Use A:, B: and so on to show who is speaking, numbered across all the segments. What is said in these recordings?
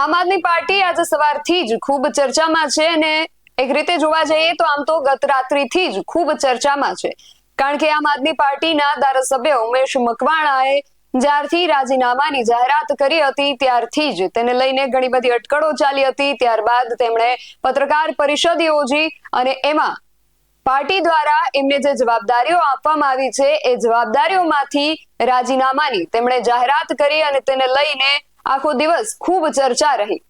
A: આમ આદમી પાર્ટી આજે સવારથી જ ખૂબ ચર્ચામાં છે અને એક રીતે જોવા જઈએ તો આમ તો ગત રાત્રિથી જ ખૂબ ચર્ચામાં છે. કારણ કે આમ આદમી પાર્ટીના ધારાસભ્ય ઉમેશ મકવાણાએ જ્યારથી રાજીનામાની જાહેરાત કરી હતી ત્યારથી જ તેને લઈને ઘણી બધી અટકળો ચાલી હતી. ત્યારબાદ તેમણે પત્રકાર પરિષદ યોજી અને એમાં પાર્ટી દ્વારા એમને જે જવાબદારીઓ આપવામાં આવી છે, એ જવાબદારીઓમાંથી રાજીનામાની તેમણે જાહેરાત કરી અને તેને લઈને આખો દિવસ ખૂબ ચર્ચા રહી.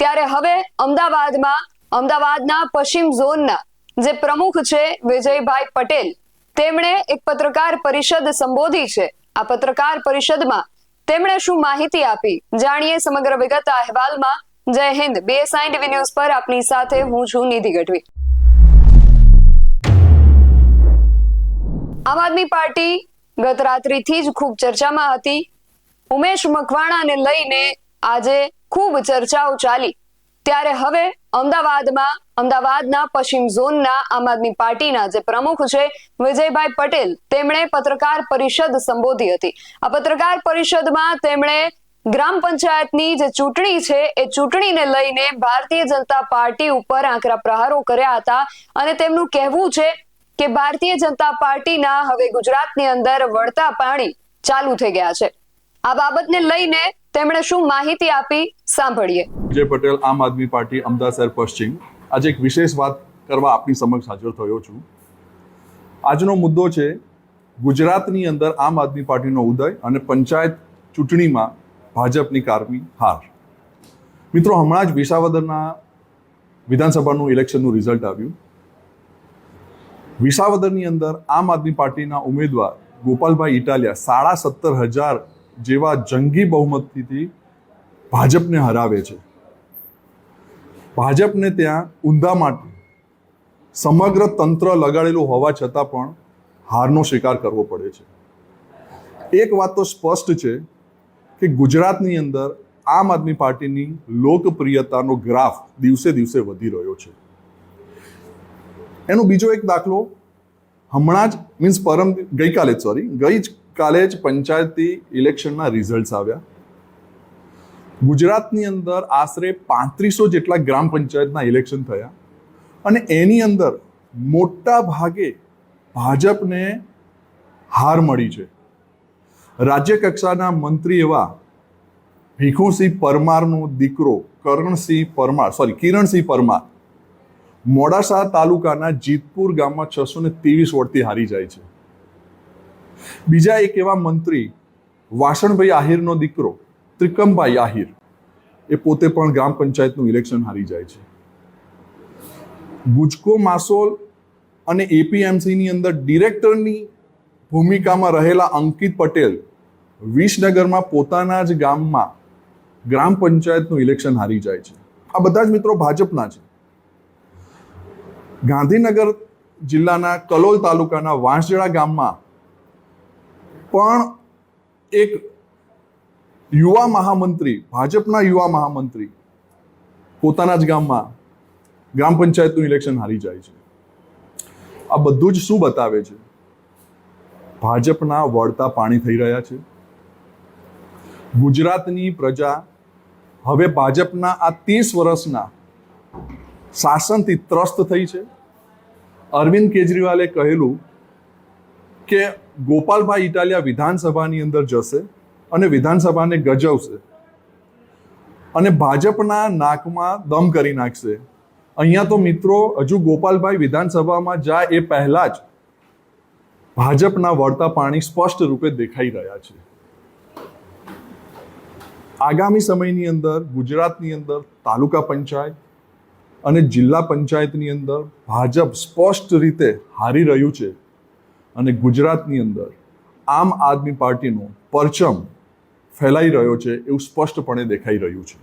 A: ત્યારે હવે અમદાવાદમાં, અમદાવાદના પશ્ચિમ ઝોનના જે પ્રમુખ છે વિજયભાઈ પટેલ, તેમણે એક પત્રકાર પરિષદ સંબોધી છે. આ પત્રકાર પરિષદમાં તેમણે શું માહિતી આપી જાણીએ સમગ્ર વિગત અહેવાલમાં. જય હિન્દ બીએસઆઈ ટીવી ન્યૂઝ પર આપની સાથે હું છું નિધિ ગઢવી. આમ આદમી પાર્ટી ગત રાત્રિથી જ ખૂબ ચર્ચામાં હતી. ઉમેશ મકવાણાને લઈને આજે ખૂબ ચર્ચાઓ ચાલી. ત્યારે હવે અમદાવાદમાં, અમદાવાદના પશ્ચિમ ઝોનના આમ આદમી પાર્ટીના જે પ્રમુખ છે, વિજયભાઈ પટેલ, તેમણે પત્રકાર પરિષદ સંબોધી હતી. આ પત્રકાર પરિષદમાં તેમણે ગ્રામ પંચાયતની જે ચૂંટણી છે, એ ચૂંટણીને લઈને ભારતીય જનતા પાર્ટી ઉપર આકરા પ્રહારો કર્યા હતા અને તેમનું કહેવું છે કે ભારતીય જનતા પાર્ટીના હવે ગુજરાતની અંદર વળતા પાણી ચાલુ થઈ ગયા છે. આ બાબતને લઈને તેમણે શું માહિતી આપી સાંભળીએ.
B: વિજય પટેલ, આમ આદમી પાર્ટી, અમદાવાદ પશ્ચિમ. આજે એક વિશેષ વાત કરવા આપની સમક્ષ હાજર થયો છું. આજનો મુદ્દો છે, ગુજરાતની અંદર આમ આદમી પાર્ટીનો ઉદય અને પંચાયત ચૂંટણીમાં ભાજપની કારમી હાર. મિત્રો, હમણાં જ વિસાવદરના વિધાનસભાનું ઇલેક્શનનું રિઝલ્ટ આવ્યું. વિસાવદરની અંદર આમ આદમી પાર્ટીના ઉમેદવાર ગોપાલભાઈ ઇટાલિયા સાડા સત્તર હજાર જેવા જંગી બહુમતીથી ભાજપને હરાવે છે. ભાજપને ત્યાં ઊંધા માટે સમગ્ર તંત્ર લગાડેલું હોવા છતાં પણ હારનો સ્વીકાર કરવો પડે છે. એક વાત તો સ્પષ્ટ છે કે ગુજરાતની અંદર આમ આદમી પાર્ટીની લોકપ્રિયતાનો ગ્રાફ દિવસે દિવસે વધી રહ્યો છે. એનો બીજો એક દાખલો હમણાં જ મીન્સ પરમ ગઈકાલે સોરી ગઈ જ કાલે જ પંચાયતી ઇલેક્શનના રિઝલ્ટ્સ આવ્યા. ગુજરાતની અંદર આશરે પાંત્રીસો જેટલા ગ્રામ પંચાયતના ઇલેક્શન થયા અને એની અંદર મોટા ભાગે ભાજપને હાર મળી છે. રાજ્ય કક્ષાના મંત્રી એવા ભીખુસિંહ પરમારનો દીકરો કરણસિંહ પરમાર સોરી કિરણસિંહ પરમાર મોડાસા તાલુકાના જીતપુર ગામમાં છસો ને ત્રેવીસ વોટથી હારી જાય છે. બીજા એક એવા મંત્રી, વાસણભાઈ આહિરનો દીકરો, ત્રિકમભાઈ આહિર, એ પોતે પણ ગ્રામ પંચાયતનું ઇલેક્શન હારી જાય છે. ગુજકો માસોલ અને એપીએમસીની અંદર ડિરેક્ટરની ભૂમિકામાં રહેલા અંકિત પટેલ વિસનગરમાં પોતાના જ ગામમાં ગ્રામ પંચાયતનું ઇલેક્શન હારી જાય છે. આ બધા જ મિત્રો ભાજપના છે. ગાંધીનગર જિલ્લાના કલોલ તાલુકાના વાંસજડા ગામમાં પણ એક યુવા મહામંત્રી, ભાજપના યુવા મહામંત્રી પોતાના જ ગામમાં ગ્રામ પંચાયતનું ઇલેક્શન હારી જાય છે. આ બધું જ શું બતાવે છે? ભાજપના વળતા પાણી થઈ રહ્યા છે. ગુજરાતની પ્રજા હવે ભાજપના આ ત્રીસ વર્ષના શાસનથી ત્રસ્ત થઈ છે. અરવિંદ કેજરીવાલે કહેલું કે ગોપાલભાઈ ઇટાલિયા વિધાનસભાની અંદર જશે અને વિધાનસભાને ગજવશે અને ભાજપના નાકમાં દમ કરી નાખશે. અહીંયા તો મિત્રો, હજુ ગોપાલભાઈ વિધાનસભામાં જાય એ પહેલા જ ભાજપના વળતા પાણી સ્પષ્ટ રૂપે દેખાઈ રહ્યા છે. આગામી સમયની અંદર ગુજરાતની અંદર તાલુકા પંચાયત અને જિલ્લા પંચાયતની અંદર ભાજપ સ્પષ્ટ રીતે હારી રહ્યું છે. અને ગુજરાતની અંદર આમ આદમી પાર્ટીનો પરચમ ફેલાઈ રહ્યો છે એવું સ્પષ્ટપણે દેખાઈ રહ્યું છે.